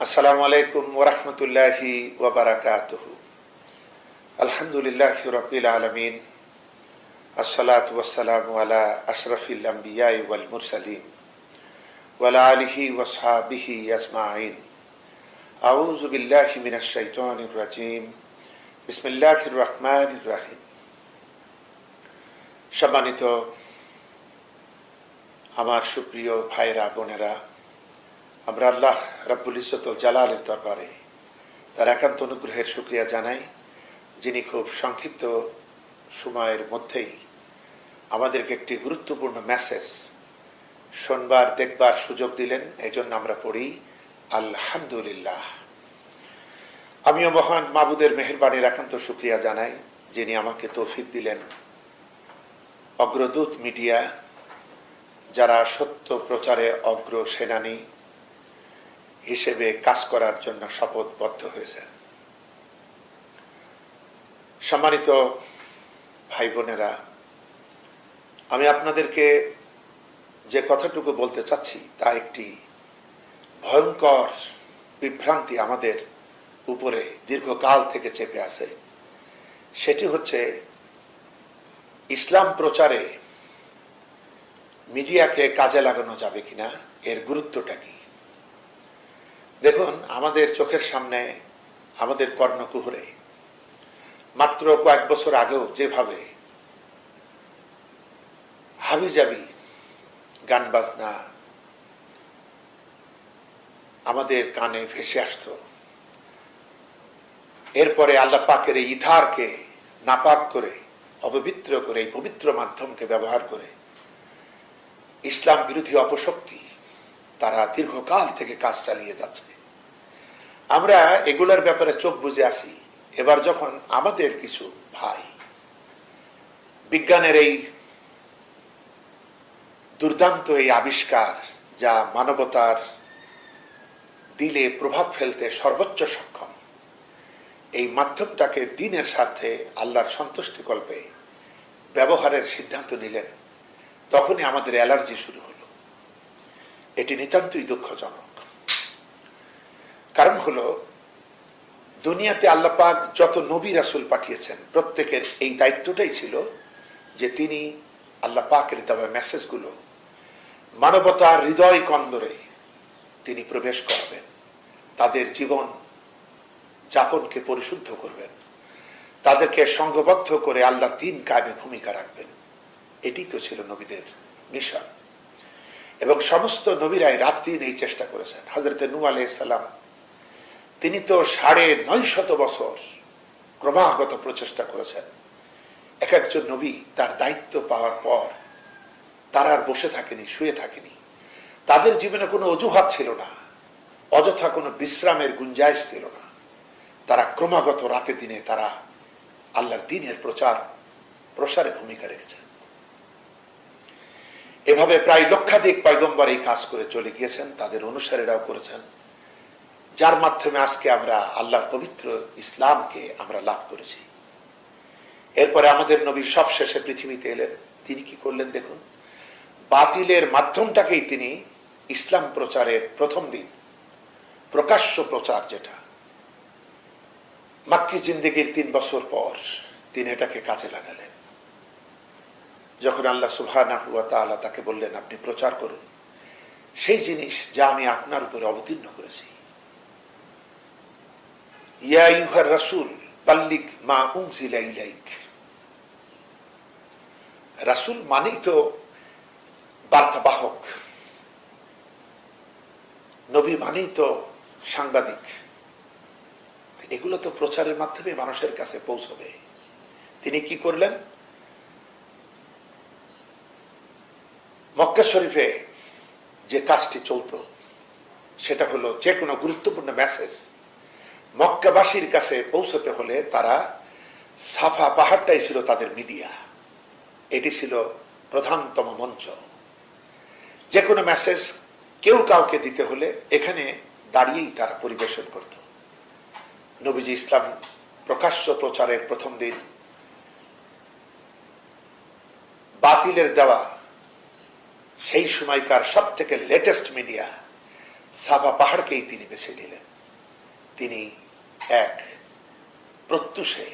আসসালামু আলাইকুম ওরহমতুল্লাহি ওবরাকাতুহু আলহামদুলিল্লাহ রবিল আলমিন আসসালাত ওয়াসালাম আলা আশরফিল আম্বিয়াই ওয়াল মুরসালিন ওয়ালা আলিহি ওয়াসহাবিহি আজমাইন আউযু বিল্লাহি মিনাশ শাইতানির রাজিম বিসমিল্লাহির রহমানির রহিম সম্মানিত আমার সুপ্রিয় ভাইরা বোনেরা আমরা আল্লাহ রাব্বুল ইসতুল জালালের দরবারে তার একান্ত অনুগ্রহের সুক্রিয়া জানাই, যিনি খুব সংক্ষিপ্ত সময়ের মধ্যেই আমাদেরকে একটি গুরুত্বপূর্ণ মেসেজ শোনবার, দেখবার সুযোগ দিলেন। এই জন্য আমরা পড়ি, আলহামদুলিল্লাহ। আমিও মহান মাবুদের মেহরবানির একান্ত সুক্রিয়া জানাই, যিনি আমাকে তৌফিক দিলেন। অগ্রদূত মিডিয়া, যারা সত্য প্রচারে অগ্র সেনানী হিসেবে কাজ করার জন্য শপথবদ্ধ হয়েছে সম্মানিত ভাই বোনেরা, আমি আপনাদেরকে যে কথাটুকু বলতে চাচ্ছি তা একটি ভয়ঙ্কর বিভ্রান্তি আমাদের উপরে দীর্ঘকাল থেকে চেপে আছে। সেটি হচ্ছে ইসলাম প্রচারে মিডিয়াকে কাজে লাগানো যাবে কিনা, এর গুরুত্বটা কি? দেখুন, আমাদের চোখের সামনে, আমাদের কর্ণকুহরে, মাত্র কয়েক বছর আগেও যেভাবে হাবিজাবি গান বাজনা আমাদের কানে ভেসে আসত, এরপরে আল্লাহ পাকের এই ইথারকে নাপাক করে, অপবিত্র করে, এই পবিত্র মাধ্যমকে ব্যবহার করে, ইসলাম বিরোধী অপশক্তি তারা দীর্ঘকাল থেকে কাজ চালিয়ে যাচ্ছে। আমরা এগুলার ব্যাপারে চোখ বুঝে আসি। এবার যখন আমাদের কিছু ভাই বিজ্ঞানের এই দুর্দান্ত এই আবিষ্কার, যা মানবতার দিলে প্রভাব ফেলতে সর্বোচ্চ সক্ষম, এই মাধ্যমটাকে দিনের স্বার্থে আল্লাহর সন্তুষ্টি কল্পে ব্যবহারের সিদ্ধান্ত নিলেন, তখনই আমাদের অ্যালার্জি শুরু হলো। এটি নিতান্তই দুঃখজনক। কারণ হলো, দুনিয়াতে আল্লাপাক যত নবী রাসুল পাঠিয়েছেন, প্রত্যেকের এই দায়িত্বটাই ছিল যে তিনি আল্লাহ পাকের দেওয়া মেসেজগুলো মানবতার হৃদয় কন্দরে তিনি প্রবেশ করাবেন, তাদের জীবন যাপনকে পরিশুদ্ধ করবেন, তাদেরকে সঙ্গবদ্ধ করে আল্লাহ দিন কায়েমে ভূমিকা রাখবেন। এটি তো ছিল নবীদের মিশন। এবং সমস্ত নবীরাই রাত দিন এই চেষ্টা করেছেন। হজরত নু তিনি তো সাড়ে নয় শত বছর ক্রমাগত প্রচেষ্টা করেছেন। এক একজন নবী তার দায়িত্ব পাওয়ার পর তারা আর বসে থাকেনি, শুয়ে থাকেনি। তাদের জীবনে কোনো অজুহাত ছিল না, অযথা কোনো বিশ্রামের গুঞ্জাইশ ছিল না। তারা ক্রমাগত রাতে দিনে তারা আল্লাহর দিনের প্রচার, প্রসারে ভূমিকা রেখেছেন। এভাবে প্রায় লক্ষাধিক পয়গম্বর এই কাজ করে চলে গিয়েছেন, তাদের অনুসারীরাও করেছেন। যার মাধ্যমে আজকে আমরা আল্লাহর পবিত্র ইসলামকে আমরা লাভ করেছি। এরপরে আমাদের নবী সব শেষে পৃথিবীতে এলেন। তিনি কি করলেন দেখুন? বাতিলের মাধ্যমটাকেই তিনি ইসলাম প্রচারের প্রথম দিন, প্রকাশ্য প্রচার যেটা, মাক্কি জিন্দিগির তিন বছর পর তিনি এটাকে কাজে লাগালেন। যখন আল্লাহ তাআলা তাকে বললেন, আপনি প্রচার করুন। সেই জিনিস যা আমি আপনার উপরে অবতীর্ণ করেছি রাসূল বাল্লিক মা ইলাইক রাসূল মানেই তো বার্তাবাহক। নবী মানেই তো সাংবাদিক। এগুলো তো প্রচারের মাধ্যমে মানুষের কাছে পৌঁছবে। তিনি কি করলেন? মক্কা শরীফে যে কাজটি চলতো, সেটা হলো যে কোনো গুরুত্বপূর্ণ মেসেজ মক্কাবাসীর কাছে পৌঁছতে হলে তারা সাফা পাহাড়টাই ছিল তাদের মিডিয়া। এটি ছিল প্রধানতম মঞ্চ। যে কোনো মেসেজ কেউ কাউকে দিতে হলে এখানে দাঁড়িয়েই তারা পরিবেশন করত। নবীজি ইসলাম প্রকাশ্য প্রচারের প্রথম দিন বাতিলের দেওয়া সেই সময়কার সব থেকে লেটেস্ট মিডিয়া সাফা পাহাড়কেই তিনি বেছে নিলেন। তিনি এক প্রত্যুষে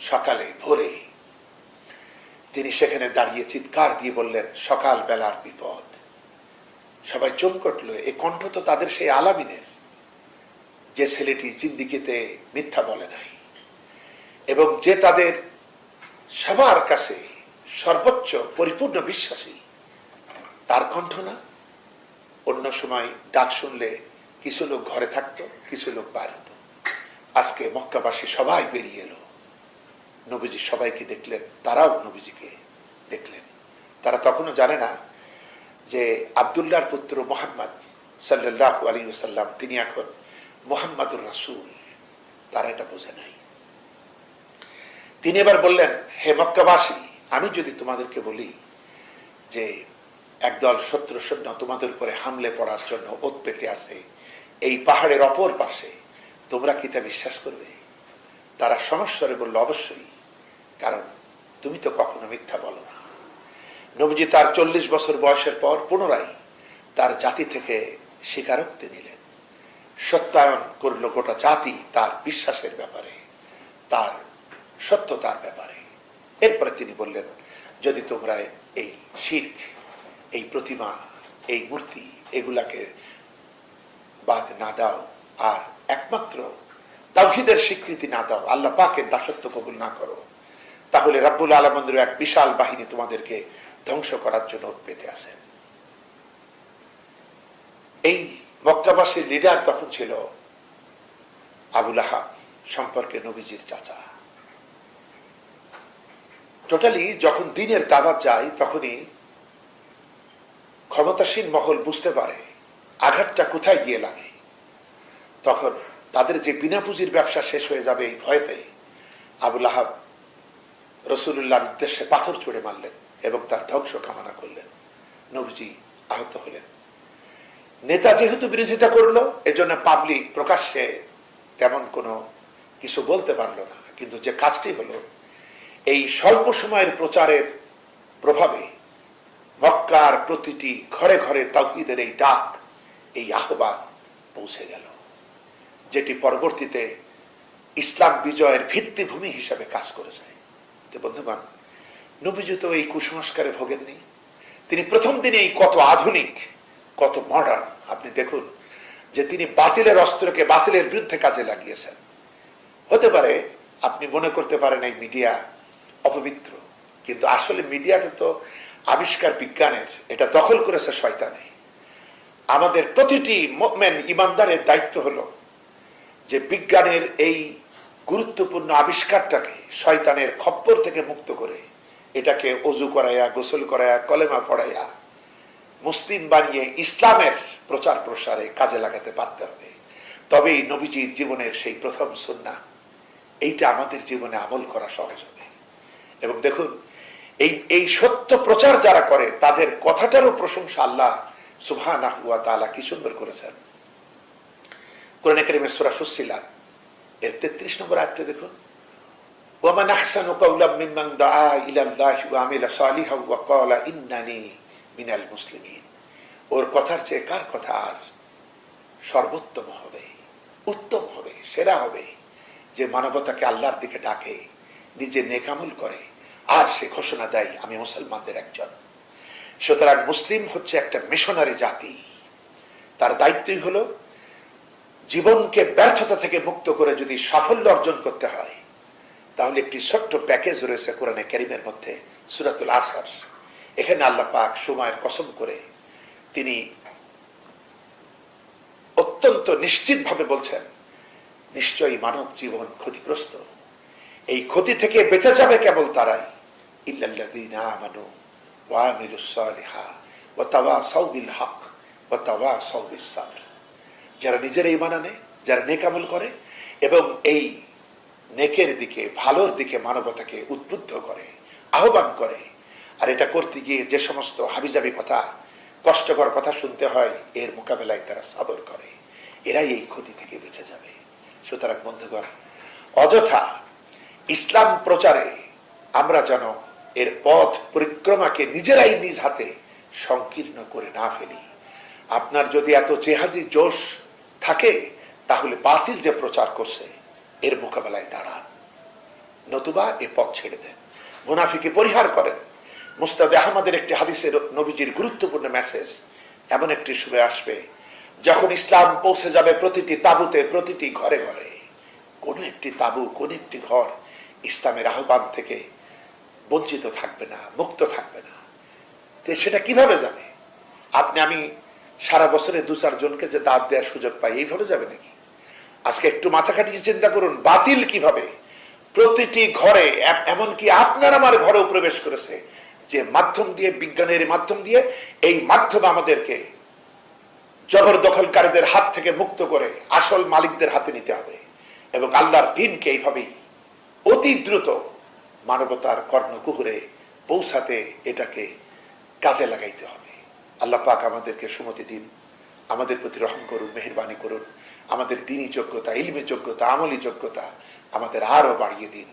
সকালে ভোরে তিনি সেখানে দাঁড়িয়ে চিৎকার দিয়ে বললেন সকাল বেলার বিপদ। সবাই চমক উঠল এই কণ্ঠ তো তাদের সেই আলামিনের, যে ছেলেটি জিন্দিগিতে মিথ্যা বলে নাই এবং যে তাদের সবার কাছে সর্বোচ্চ পরিপূর্ণ বিশ্বাসী, তার কণ্ঠ না? অন্য সময় ডাক শুনলে কিছু লোক ঘরে থাকতো, কিছু লোক বাইরে হতো। আজকে মক্কাবাসী সবাই বেরিয়ে এলো। নবীজি সবাইকে দেখলেন, তারাও নবীজিকে দেখলেন। তারা তখনও জানে না যে আবদুল্লাহর পুত্র মোহাম্মদ সাল্লাহ আলী সাল্লাম তিনি এখন মোহাম্মদুর রাসুল। তারা এটা বোঝে নাই। তিনি এবার বললেন, হে মক্কাবাসী, আমি যদি তোমাদেরকে বলি যে একদল শত্রু সৈন্য তোমাদের উপরে হামলে পড়ার জন্য ওত পেতে আছে এই পাহাড়ের অপর পাশে। তোমরা কি তা বিশ্বাস করবে? তারা সমস্বরে বলল, অবশ্যই। কারণ তুমি তো কখনো মিথ্যা বলো না। নবজি তার চল্লিশ বছর বয়সের পর পুনরায় তার জাতি থেকে স্বীকারোক্তি নিলেন। সত্যায়ন করল গোটা জাতি তার বিশ্বাসের ব্যাপারে, তার সত্যতার ব্যাপারে। এরপরে তিনি বললেন, যদি তোমরা এই শিখ এই প্রতিমা, এই মূর্তি, এগুলাকে বাদ না দাও। আর একমাত্র তাওহিদের স্বীকৃতি না দাও। আল্লাহ পাকের দাসত্ব কবুল না করো। তাহলে রাব্বুল আলমন্দির এক বিশাল বাহিনী তোমাদেরকে ধ্বংস করার জন্য পেতে আসেন এই মক্কাবাসীর লিডার তখন ছিল আবুল আহাব সম্পর্কে নবীজির চাচা। টোটালি যখন দিনের দাবাত যায়, তখনই ক্ষমতাসীন মহল বুঝতে পারে আঘাতটা কোথায় গিয়ে লাগে? তখন তাদের যে বিনা পুঁজির ব্যবসা শেষ হয়ে যাবে এই ভয়তে আবুল আহাব রসুল্লাহর উদ্দেশ্যে পাথর ছুড়ে মারলেন এবং তার ধ্বংস কামনা করলেন। নবীজি আহত হলেন। নেতা যেহেতু বিরোধিতা করল, এজন্য পাবলিক প্রকাশ্যে তেমন কোনো কিছু বলতে পারল না। কিন্তু যে কাজটি হলো, এই স্বল্প সময়ের প্রচারের প্রভাবে মক্কার প্রতিটি ঘরে ঘরে তাহিদের এই ডাক এই আহ্বান পৌঁছে গেল, যেটি পরবর্তীতে ইসলাম বিজয়ের ভিত্তিভূমি হিসাবে কাজ করেছে। তো বন্ধুগণ, নবীজি তো এই কুসংস্কারে ভোগেননি। তিনি প্রথম দিনে এই কত আধুনিক, কত মডার্ন আপনি দেখুন যে তিনি বাতিলের অস্ত্রকে বাতিলের বিরুদ্ধে কাজে লাগিয়েছেন। হতে পারে আপনি মনে করতে পারেন এই মিডিয়া অপবিত্র, কিন্তু আসলে মিডিয়াটা তো আবিষ্কার বিজ্ঞানের, এটা দখল করেছে শয়তানে। আমাদের প্রতিটি মোমেন ইমানদারের দায়িত্ব হলো যে বিজ্ঞানের এই গুরুত্বপূর্ণ আবিষ্কারটাকে শয়তানের খপ্পর থেকে মুক্ত করে এটাকে অজু করাইয়া গোসল করাইয়া কলেমা পড়াইয়া মুসলিম বানিয়ে ইসলামের প্রচার প্রসারে কাজে লাগাতে পারতে হবে। তবেই নবীজির জীবনের সেই প্রথম সন্না এইটা আমাদের জীবনে আমল করা সহজ হবে। এবং দেখুন, এই এই সত্য প্রচার যারা করে, তাদের কথাটারও প্রশংসা আল্লাহ সুবহান কি সুন্দর করেছেন। কোরআন সূরা ফুসসিলাত, এর 33 নম্বর আয়াতে দেখুন। ওয়ামান কাওলাম মিম্মান ওয়া আমিলা ওয়া ইন্নানি মিনাল মুসলিমিন। ওর কথার চেয়ে কার কথা আর সর্বোত্তম হবে, উত্তম হবে, সেরা হবে, যে মানবতাকে আল্লাহর দিকে ডাকে, নিজে নেকামল করে, আর সে ঘোষণা দেয়, আমি মুসলমানদের একজন। সুতরাং মুসলিম হচ্ছে একটা মিশনারি জাতি। তার দায়িত্বই হলো জীবনকে ব্যর্থতা থেকে মুক্ত করে যদি সাফল্য অর্জন করতে হয়, তাহলে একটি ছোট্ট প্যাকেজ রয়েছে কোরআনে ক্যারিমের মধ্যে, সুরাতুল আসার। এখানে আল্লাহ পাক সময়ের কসম করে তিনি অত্যন্ত নিশ্চিতভাবে বলছেন, নিশ্চয়ই মানব জীবন ক্ষতিগ্রস্ত। এই ক্ষতি থেকে বেঁচে যাবে কেবল তারাই। ইল্লাল্লাযীনা আমানু। বিস সাবর যারা নিজের ইমান আনে, যারা নেকামল করে এবং এই নেকের দিকে, ভালোর দিকে মানবতাকে উদ্বুদ্ধ করে, আহ্বান করে। আর এটা করতে গিয়ে যে সমস্ত হাবিজাবি কথা, কষ্টকর কথা শুনতে হয়, এর মোকাবেলায় তারা সাবর করে। এরাই এই ক্ষতি থেকে বেঁচে যাবে। সুতরাং বন্ধুগণ, অযথা ইসলাম প্রচারে আমরা যেন এর পথ পরিক্রমাকে নিজেরাই নিজ হাতে সংকীর্ণ করে না ফেলি। আপনার যদি এত জেহাদি জোশ থাকে, তাহলে বাতিল যে প্রচার করছে, এর মোকাবেলায় দাঁড়ান। নতুবা এ পথ ছেড়ে দেন। মুনাফিকে পরিহার করেন। মুস্তাদ আহমদের একটি হাদিসের নবীজির গুরুত্বপূর্ণ মেসেজ এমন একটি সুরে আসবে, যখন ইসলাম পৌঁছে যাবে প্রতিটি তাবুতে, প্রতিটি ঘরে ঘরে। কোন একটি তাবু, কোন একটি ঘর ইসলামের আহ্বান থেকে বঞ্চিত থাকবে না, মুক্ত থাকবে না। তো সেটা কীভাবে যাবে আপনি, আমি সারা বছরে দু চারজনকে যে দাঁত দেওয়ার সুযোগ পাই, এইভাবে যাবে নাকি? আজকে একটু মাথা খাটিয়ে চিন্তা করুন, বাতিল কীভাবে? প্রতিটি ঘরে এমনকি আপনার আমার ঘরেও প্রবেশ করেছে যে মাধ্যম দিয়ে, বিজ্ঞানের মাধ্যম দিয়ে এই মাধ্যম আমাদেরকে জবরদখলকারীদের হাত থেকে মুক্ত করে আসল মালিকদের হাতে নিতে হবে। এবং আল্লাহর দিনকে এইভাবেই অতি দ্রুত মানবতার কর্ণকুহুরে পৌঁছাতে এটাকে কাজে লাগাইতে হবে। আল্লাহ পাক আমাদেরকে সুমতি দিন, আমাদের প্রতি রহম করুন, মেহরবানি করুন, আমাদের দিনী যোগ্যতা, ইলমি যোগ্যতা, আমলি যোগ্যতা আমাদের আরও বাড়িয়ে দিন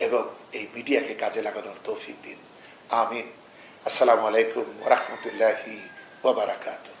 এবং এই মিডিয়াকে কাজে লাগানোর তৌফিক দিন। আমিন। আসসালামু আলাইকুম রহমতুল্লাহি ওবরাকাতুহ